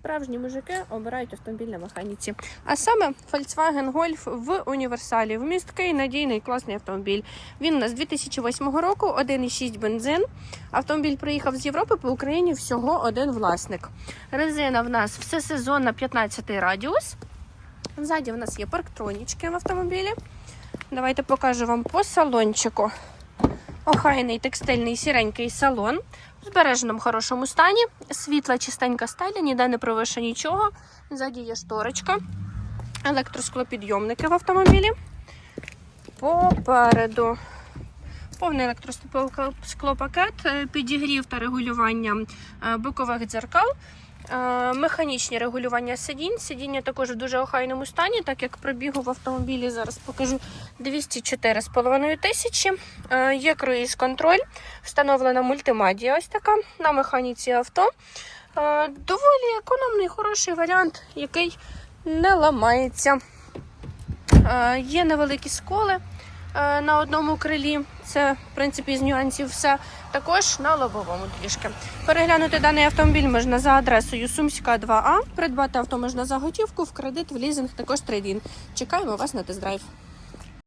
справжні мужики обирають автомобіль на механіці. А саме Volkswagen Golf в універсалі. Вмісткий, надійний, класний автомобіль. Він у нас 2008 року, 1,6 бензин. Автомобіль приїхав з Європи по Україні всього один власник. Резина в нас всесезонна 15 радіус. Ззаді в нас є парктронічки в автомобілі. Давайте покажу вам по салончику. Охайний текстильний сіренький салон в збереженому хорошому стані. Світла, чистенька стеля, ніде не провише нічого. Ззаді є шторочка, електросклопідйомники в автомобілі. Попереду повний електросклопакет, підігрів та регулювання е, бокових дзеркал. Е, Механічні регулювання сидінь. Сидіння також в дуже охайному стані, так як пробігу в автомобілі зараз покажу 204,5 тисячі. Е, Є круїз контроль, встановлена мультимедія ось така на механіці авто. Е, Доволі економний, хороший варіант, який не ламається. Є невеликі сколи на одному крилі. Це, в принципі, з нюансів все. Також на лобовому трішки. Переглянути даний автомобіль можна за адресою Сумська 2А. Придбати авто можна за готівку, в кредит, в лізинг, також трейдін. Чекаємо вас на тест-драйв.